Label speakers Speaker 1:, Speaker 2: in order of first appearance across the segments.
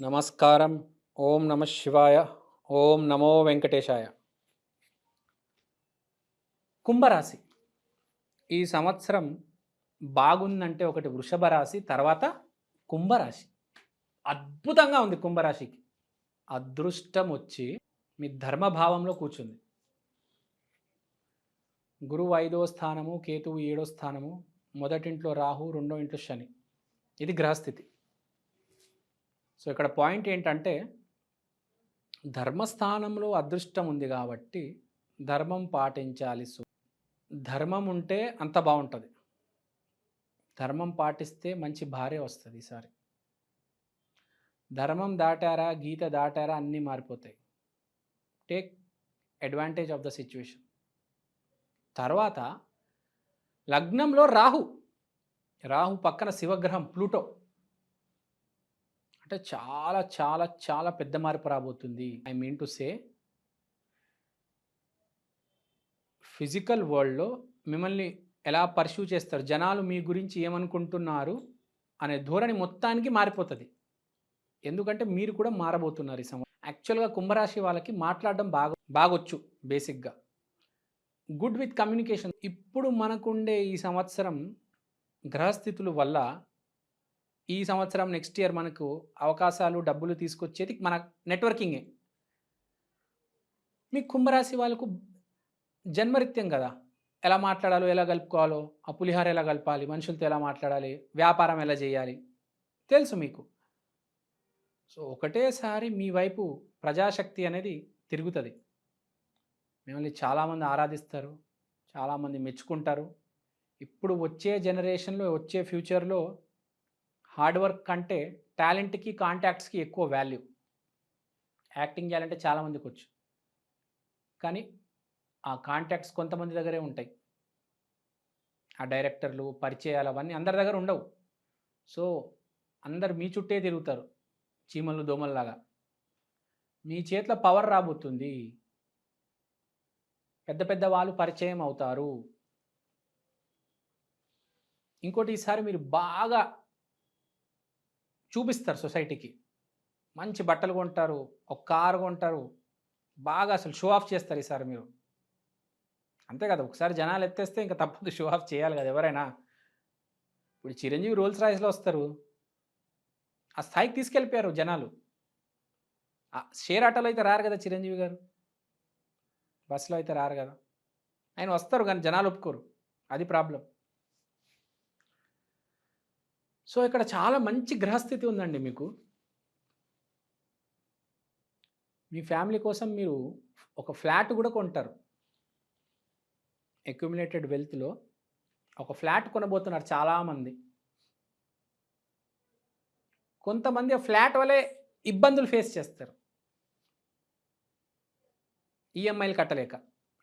Speaker 1: నమస్కారం. ఓం నమ శివాయ. ఓం నమో వెంకటేశాయ. కుంభరాశి. ఈ సంవత్సరం బాగుందంటే ఒకటి వృషభ రాశి తర్వాత కుంభరాశి. అద్భుతంగా ఉంది కుంభరాశికి. అదృష్టం వచ్చి మీ ధర్మభావంలో కూర్చుంది. గురువు ఐదో స్థానము కేతువు ఏడో స్థానము మొదటింట్లో రాహు రెండో ఇంట్లో శని. ఇది గ్రహస్థితి. సో ఇక్కడ పాయింట్ ఏంటంటే ధర్మస్థానంలో అదృష్టం ఉంది కాబట్టి ధర్మం పాటించాలి సు. ధర్మం ఉంటే అంత బాగుంటుంది. ధర్మం పాటిస్తే మంచి భార్య వస్తుంది ఈసారి. ధర్మం దాటారా గీత దాటారా అన్నీ మారిపోతాయి. Take advantage of the situation. తర్వాత లగ్నంలో రాహు. రాహు పక్కన శివగ్రహం ప్లూటో. అంటే చాలా చాలా చాలా పెద్ద మార్పు రాబోతుంది. I mean to say physical వరల్డ్లో మిమ్మల్ని ఎలా పర్సూ చేస్తారు? జనాలు మీ గురించి ఏమనుకుంటున్నారు? అనే ధోరణి మొత్తానికి మారిపోతుంది. ఎందుకంటే మీరు కూడా మారబోతున్నారు ఈ సంవత్సరం యాక్చువల్గా కుంభరాశి వాళ్ళకి మాట్లాడడం బాగా బాగొచ్చు బేసిక్గా గుడ్ విత్ కమ్యూనికేషన్ ఇప్పుడు మనకుండే ఈ సంవత్సరం గ్రహస్థితుల వల్ల ఈ సంవత్సరం నెక్స్ట్ ఇయర్ మనకు అవకాశాలు డబ్బులు తీసుకొచ్చేది మన నెట్వర్కింగే మీ కుంభరాశి వాళ్ళకు జన్మరిత్యం కదా. ఎలా మాట్లాడాలో ఎలా కలుపుకోవాలో ఆ పులిహార ఎలా కలపాలి మనుషులతో ఎలా మాట్లాడాలి వ్యాపారం ఎలా చేయాలి తెలుసు మీకు. సో ఒకటేసారి మీ వైపు ప్రజాశక్తి అనేది తిరుగుతుంది. మిమ్మల్ని చాలామంది ఆరాధిస్తారు చాలామంది మెచ్చుకుంటారు. ఇప్పుడు వచ్చే జనరేషన్లో వచ్చే ఫ్యూచర్లో హార్డ్ వర్క్ కంటే టాలెంట్కి కాంటాక్ట్స్కి ఎక్కువ వాల్యూ. యాక్టింగ్ చేయాలంటే చాలామందికి వచ్చు కానీ ఆ కాంటాక్ట్స్ కొంతమంది దగ్గరే ఉంటాయి. ఆ డైరెక్టర్లు పరిచయాలు అవన్నీ అందరి దగ్గర ఉండవు. సో అందరు మీ చుట్టే తిరుగుతారు. చీమలు దోమల్లాగా. మీ చేతిలో పవర్ రాబోతుంది. పెద్ద పెద్ద వాళ్ళు పరిచయం అవుతారు. ఇంకోటి ఈసారి మీరు బాగా చూపిస్తారు సొసైటీకి. మంచి బట్టలు కొంటారు ఒక కారు కొంటారు బాగా అసలు షో ఆఫ్ చేస్తారు ఈసారి మీరు. అంతే కదా ఒకసారి జనాలు ఎత్తేస్తే ఇంకా తప్పదు షో ఆఫ్ చేయాలి కదా ఎవరైనా. ఇప్పుడు చిరంజీవి రోల్స్ రాయిస్లో వస్తారు. ఆ స్థాయికి తీసుకెళ్ళిపోయారు జనాలు. షేర్ ఆటోలో అయితే రారు కదా చిరంజీవి గారు. బస్సులో అయితే రారు కదా. ఆయన వస్తారు కానీ జనాలు ఒప్పుకోరు. అది ప్రాబ్లం. సో ఇక్కడ చాలా మంచి గ్రహస్థితి ఉందండి మీకు. మీ ఫ్యామిలీ కోసం మీరు ఒక ఫ్లాట్ కూడా కొంటారు. అక్యుమిలేటెడ్ వెల్త్లో ఒక ఫ్లాట్ కొనబోతున్నారు చాలామంది. కొంతమంది ఆ ఫ్లాట్ వలె ఇబ్బందులు ఫేస్ చేస్తారు. ఈఎంఐలు కట్టలేక.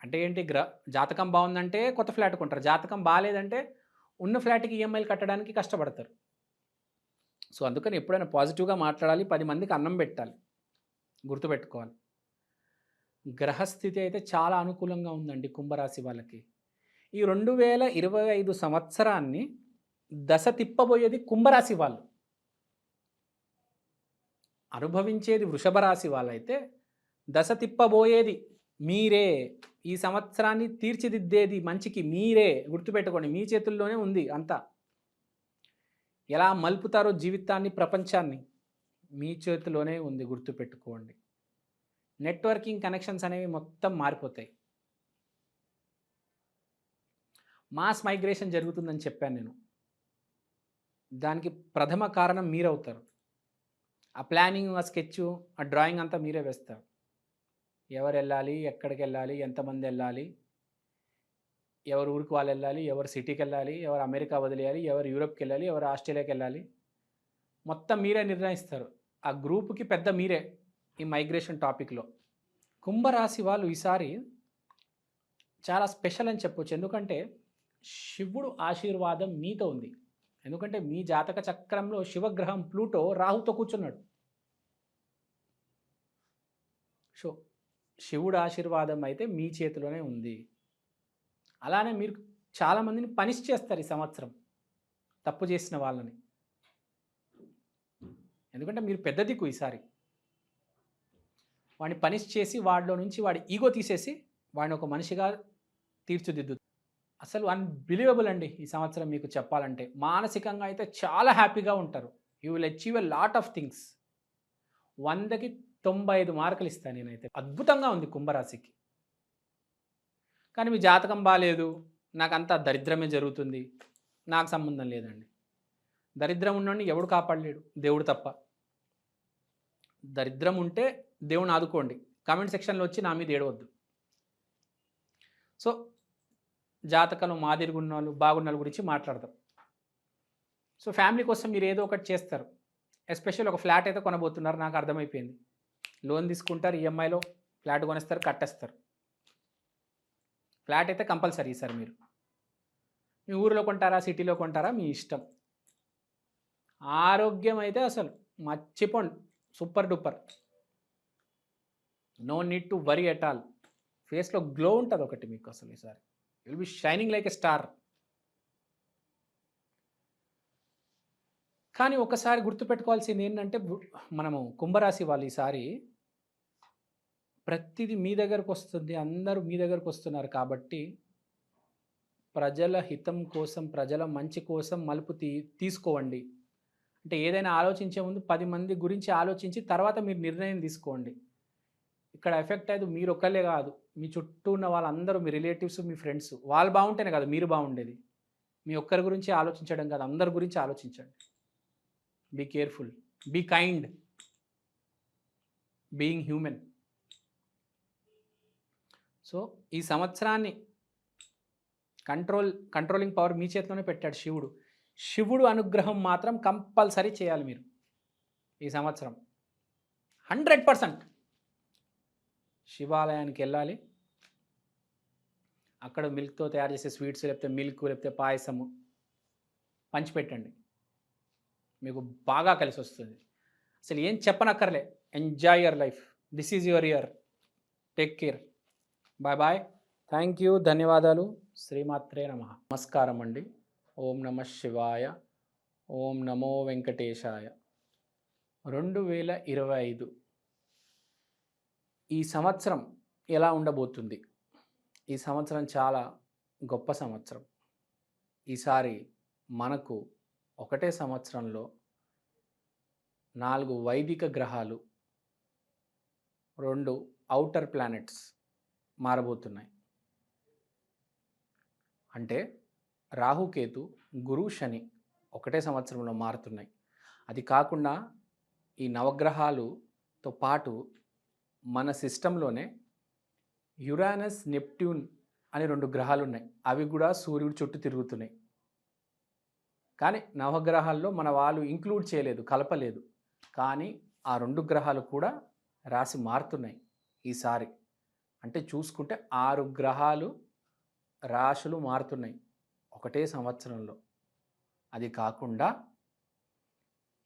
Speaker 1: అంటే ఏంటి? గ్ర జాతకం బాగుందంటే కొత్త ఫ్లాట్ కొంటారు. జాతకం బాగాలేదంటే ఉన్న ఫ్లాట్కి ఈఎంఐలు కట్టడానికి కష్టపడతారు. సో అందుకని ఎప్పుడైనా పాజిటివ్గా మాట్లాడాలి పది మందికి అన్నం పెట్టాలి. గుర్తుపెట్టుకోవాలి. గ్రహస్థితి అయితే చాలా అనుకూలంగా ఉందండి కుంభరాశి వాళ్ళకి. ఈ రెండు వేల ఇరవై ఐదు సంవత్సరాన్ని దశ తిప్పబోయేది కుంభరాశి వాళ్ళు. అనుభవించేది వృషభ రాశి వాళ్ళైతే దశ తిప్పబోయేది మీరే. ఈ సంవత్సరాన్ని తీర్చిదిద్దేది మంచికి మీరే. గుర్తుపెట్టుకోండి మీ చేతుల్లోనే ఉంది అంతా. ఎలా మలుపుతారో జీవితాన్ని ప్రపంచాన్ని మీ చేతిలోనే ఉంది గుర్తుపెట్టుకోండి. నెట్వర్కింగ్ కనెక్షన్స్ అనేవి మొత్తం మారిపోతాయి. మాస్ మైగ్రేషన్ జరుగుతుందని చెప్పాను నేను. దానికి ప్రథమ కారణం మీరవుతారు. ఆ ప్లానింగ్ ఆ స్కెచ్ ఆ డ్రాయింగ్ అంతా మీరే వేస్తారు. ఎవరు వెళ్ళాలి ఎక్కడికి వెళ్ళాలి ఎంతమంది వెళ్ళాలి ఎవరు ఊరికి వాళ్ళు వెళ్ళాలి ఎవరు సిటీకి వెళ్ళాలి ఎవరు అమెరికా వదిలేయాలి ఎవరు యూరోప్కి వెళ్ళాలి ఎవరు ఆస్ట్రేలియాకి వెళ్ళాలి మొత్తం మీరే నిర్ణయిస్తారు. ఆ గ్రూప్కి పెద్ద మీరే ఈ మైగ్రేషన్ టాపిక్లో. కుంభరాశి వాళ్ళు ఈసారి చాలా స్పెషల్ అని చెప్పొచ్చు. ఎందుకంటే శివుడు ఆశీర్వాదం మీతో ఉంది. ఎందుకంటే మీ జాతక చక్రంలో శివగ్రహం ప్లూటో రాహుతో కూర్చున్నాడు. సో శివుడు ఆశీర్వాదం అయితే మీ చేతిలోనే ఉంది. అలానే మీరు చాలామందిని పనిష్ చేస్తారు ఈ సంవత్సరం. తప్పు చేసిన వాళ్ళని. ఎందుకంటే మీరు పెద్ద దిక్కు ఈసారి. వాడిని పనిష్ చేసి వాడిలో నుంచి వాడి ఈగో తీసేసి వాడిని ఒక మనిషిగా తీర్చిదిద్దు. అసలు అన్బిలీవబుల్ అండి ఈ సంవత్సరం మీకు చెప్పాలంటే. మానసికంగా అయితే చాలా హ్యాపీగా ఉంటారు. You will achieve a lot of things. వందకి తొంభై ఐదు మార్కులు ఇస్తాను నేనైతే. అద్భుతంగా ఉంది కుంభరాశికి. కానీ మీ జాతకం బాగాలేదు నాకంతా దరిద్రమే జరుగుతుంది. నాకు సంబంధం లేదండి. దరిద్రం ఉండండి ఎవడు కాపాడలేడు. దేవుడు తప్ప. దరిద్రం ఉంటే దేవుని ఆదుకోండి. కామెంట్ సెక్షన్లో వచ్చి నా మీద ఏడవద్దు. సో జాతకాలు మాదిరిగున్న వాళ్ళు బాగున్న వాళ్ళ గురించి మాట్లాడదాం. సో ఫ్యామిలీ కోసం మీరు ఏదో ఒకటి చేస్తారు. ఎస్పెషల్ ఒక ఫ్లాట్ అయితే కొనబోతున్నారు. నాకు అర్థమైపోయింది. లోన్ తీసుకుంటారు ఈఎంఐలో ఫ్లాట్ కొనేస్తారు కట్టేస్తారు. ఫ్లాట్ అయితే కంపల్సరీ సార్ మీరు. మీ ఊరిలో కొంటారా సిటీలో కొంటారా మీ ఇష్టం. ఆరోగ్యం అయితే అసలు మర్చిపోండి. Super duper. No need to worry at all. ఫేస్లో గ్లో ఉంటుంది ఒకటి మీకు అసలు ఈసారి. Will be shining like a star కానీ ఒకసారి గుర్తుపెట్టుకోవాల్సింది ఏంటంటే బు- మనము కుంభరాశి వాళ్ళు ఈసారి ప్రతిదీ మీ దగ్గరకు వస్తుంది అందరూ మీ దగ్గరకు వస్తున్నారు కాబట్టి ప్రజల హితం కోసం ప్రజల మంచి కోసం మలుపు తీ తీసుకోవండి అంటే ఏదైనా ఆలోచించే ముందు పది మంది గురించి ఆలోచించి తర్వాత మీరు నిర్ణయం తీసుకోండి. ఇక్కడ ఎఫెక్ట్ అయ్యేది మీరు ఒక్కలే కాదు మీ చుట్టూ ఉన్న వాళ్ళందరూ మీ రిలేటివ్స్ మీ ఫ్రెండ్స్ వాళ్ళు బాగుంటేనే కదా మీరు బాగుండేది. మీ ఒక్కరి గురించి ఆలోచించడం కాదు అందరి గురించి ఆలోచించండి. Be careful be kind being human so ఈ సంవత్సరాన్ని కంట్రోల్ కంట్రోలింగ్ పవర్ మీ చేతిలోనే పెట్టాడు శివుడు. శివుడు అనుగ్రహం మాత్రం కంపల్సరీ చేయాలి మీరు ఈ సంవత్సరం. హండ్రెడ్ పర్సెంట్ శివాలయానికి వెళ్ళాలి. అక్కడ మిల్క్తో తయారు చేసే స్వీట్స్ లేకపోతే మిల్క్ లేకపోతే పాయసము పంచిపెట్టండి. మీకు బాగా కలిసి వస్తుంది. అసలు ఏం చెప్పనక్కర్లే. Enjoy your life this is your year take care bye bye thank you ధన్యవాదాలు. శ్రీమాత్రే నమ. నమస్కారం అండి. ఓం నమ శివాయ. ఓం నమో వెంకటేశాయ. రెండు వేల ఇరవై ఐదు. ఈ సంవత్సరం ఎలా ఉండబోతుంది? ఈ సంవత్సరం చాలా గొప్ప సంవత్సరం. ఈసారి మనకు ఒకటే సంవత్సరంలో నాలుగు వైదిక గ్రహాలు రెండు ఔటర్ ప్లానెట్స్ మారబోతున్నాయి. అంటే రాహుకేతు గురు శని ఒకటే సంవత్సరంలో మారుతున్నాయి. అది కాకుండా ఈ నవగ్రహాలుతో పాటు మన సిస్టంలోనే యురానస్ నెప్ట్యూన్ అని రెండు గ్రహాలు ఉన్నాయి అవి కూడా సూర్యుడు చుట్టూ తిరుగుతున్నాయి. కానీ నవగ్రహాల్లో మన వాళ్ళు ఇంక్లూడ్ చేయలేదు కలపలేదు. కానీ ఆ రెండు గ్రహాలు కూడా రాసి మారుతున్నాయి ఈసారి. అంటే చూసుకుంటే ఆరు గ్రహాలు రాశులు మారుతున్నాయి ఒకటే సంవత్సరంలో. అది కాకుండా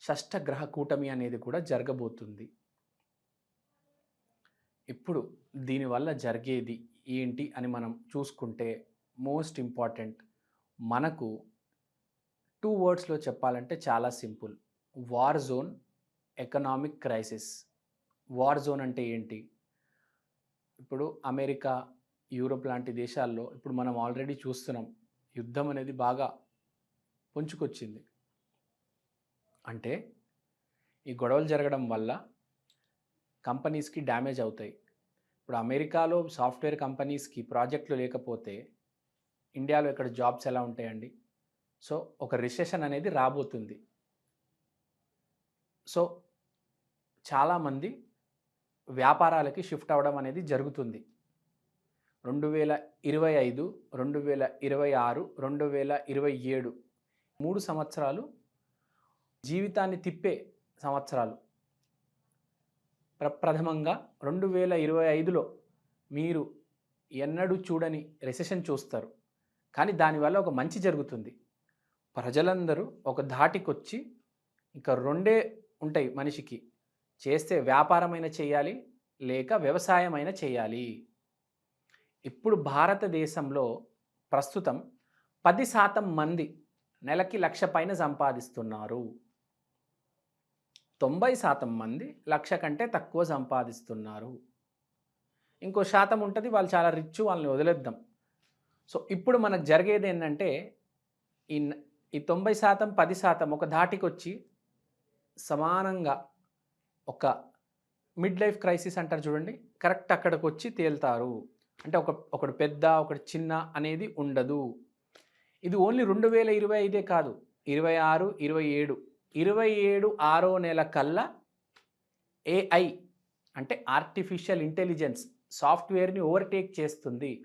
Speaker 1: షష్ఠ గ్రహ కూటమి అనేది కూడా జరగబోతుంది. ఇప్పుడు దీనివల్ల జరిగేది ఏంటి అని మనం చూసుకుంటే మోస్ట్ ఇంపార్టెంట్ మనకు టూ వర్డ్స్లో చెప్పాలంటే చాలా simple. War zone economic crisis. War zone అంటే ఏంటి? ఇప్పుడు అమెరికా యూరోప్ లాంటి దేశాల్లో ఇప్పుడు మనం ఆల్రెడీ చూస్తున్నాం యుద్ధం అనేది బాగా పొంచుకొచ్చింది అంటే ఈ గొడవలు జరగడం వల్ల కంపెనీస్కి డ్యామేజ్ అవుతాయి. ఇప్పుడు అమెరికాలో సాఫ్ట్వేర్ కంపెనీస్కి ప్రాజెక్టులు లేకపోతే ఇండియాలో ఇక్కడ జాబ్స్ ఎలా ఉంటాయండి? సో ఒక రిసెషన్ అనేది రాబోతుంది. సో చాలామంది వ్యాపారాలకి షిఫ్ట్ అవ్వడం అనేది జరుగుతుంది. రెండు వేల ఇరవై ఐదు రెండు వేల ఇరవై ఆరు రెండు వేల ఇరవై ఏడు మూడు సంవత్సరాలు జీవితాన్ని తిప్పే సంవత్సరాలు. ప్రప్రథమంగా రెండు వేల ఇరవై ఐదులో మీరు ఎన్నడూ చూడని రెసెషన్ చూస్తారు. కానీ దానివల్ల ఒక మంచి జరుగుతుంది. ప్రజలందరూ ఒక ధాటికొచ్చి ఇంకా రెండే ఉంటాయి మనిషికి. చేస్తే వ్యాపారమైన చేయాలి లేక వ్యవసాయమైన చేయాలి. ఇప్పుడు భారతదేశంలో ప్రస్తుతం పది శాతం మంది నెలకి లక్ష పైన సంపాదిస్తున్నారు. తొంభై శాతం మంది లక్ష కంటే తక్కువ సంపాదిస్తున్నారు. ఇంకో శాతం ఉంటుంది వాళ్ళు చాలా రిచ్ వాళ్ళని వదిలేద్దాం. సో ఇప్పుడు మనకు జరిగేది ఏంటంటే ఈ ఈ తొంభై శాతం పది శాతం ఒక ధాటికి వచ్చి సమానంగా ఒక మిడ్ లైఫ్ క్రైసిస్ అంటారు చూడండి. కరెక్ట్ అక్కడికి వచ్చి తేలుతారు. అంటే ఒక ఒకడు పెద్ద ఒకటి చిన్న అనేది ఉండదు. ఇది ఓన్లీ రెండు వేల ఇరవై ఐదే కాదు. ఇరవై ఆరు ఇరవై ఏడు. ఇరవై ఏడు ఆరో నెల కల్లా ఏఐ అంటే ఆర్టిఫిషియల్ ఇంటెలిజెన్స్ సాఫ్ట్వేర్ని ఓవర్టేక్ చేస్తుంది.